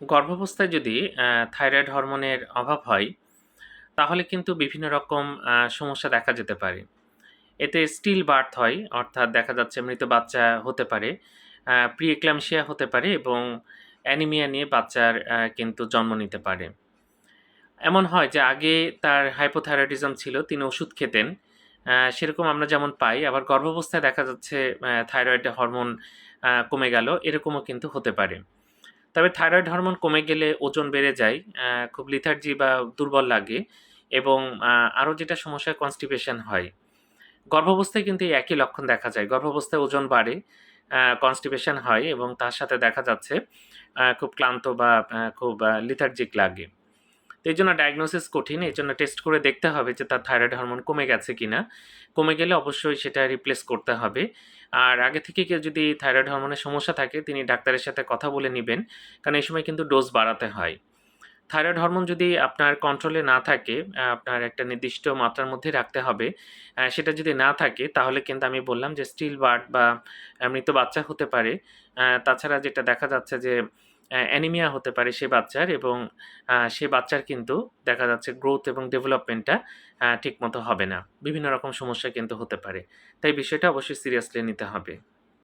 গর্ভাবস্থায় যদি থাইরয়েড হরমোনের অভাব হয় তাহলে কিন্তু বিভিন্ন রকম সমস্যা দেখা যেতে পারে। এতে স্টিল বার্থ হয় অর্থাৎ দেখা যাচ্ছে মৃত বাচ্চা হতে পারে, আ প্রি-এক্লাম্পসিয়া হতে পারে এবং অ্যানিমিয়া নিয়ে বাচ্চার কিন্তু জন্ম নিতে পারে। এমন হয় যে আগে তার হাইপোথাইরয়েডিজম ছিল, তিনি ওষুধ খেতেন। সেরকম আমরা যেমন পাই, আবার গর্ভাবস্থায় দেখা যাচ্ছে থাইরয়েড হরমোন কমে গেল, এরকমও কিন্তু হতে পারে। তবে থাইরয়েড হরমোন কমে গেলে ওজন বেড়ে যায়, খুব লিথার্জি বা দুর্বল লাগে এবং আরও যেটা সমস্যা কনস্টিপেশন হয়। গর্ভাবস্থায় কিন্তু একই লক্ষণ দেখা যায়। গর্ভাবস্থায় ওজন বাড়ে, কনস্টিপেশন হয় এবং তার সাথে দেখা যাচ্ছে খুব ক্লান্ত বা খুব লিথার্জিক লাগে। তো এই জন্য ডায়াগনোসিস কঠিন। এই জন্য টেস্ট করে দেখতে হবে যে তার থাইরয়েড হরমোন কমে গেছে কিনা। কমে গেলে অবশ্যই সেটা রিপ্লেস করতে হবে। আর আগে থেকে কেউ যদি থাইরয়েড হরমোনের সমস্যা থাকে তিনি ডাক্তারের সাথে কথা বলে নেবেন কারণ এই সময় কিন্তু ডোজ বাড়াতে হয়। থাইরয়েড হরমোন যদি আপনার কন্ট্রোলে না থাকে, আপনার একটা নির্দিষ্ট মাত্রার মধ্যে রাখতে হবে। সেটা যদি না থাকে তাহলে কিন্তু আমি বললাম যে স্টিল বার্ড বা মৃত বাচ্চা হতে পারে। তাছাড়া যেটা দেখা যাচ্ছে যে অ্যানিমিয়া হতে পারে সে বাচ্চার এবং সে বাচ্চার কিন্তু দেখা যাচ্ছে গ্রোথ এবং ডেভেলপমেন্টটা ঠিক ঠিকমতো হবে না। বিভিন্ন রকম সমস্যা কিন্তু হতে পারে। তাই বিষয়টা অবশ্যই সিরিয়াসলি নিতে হবে।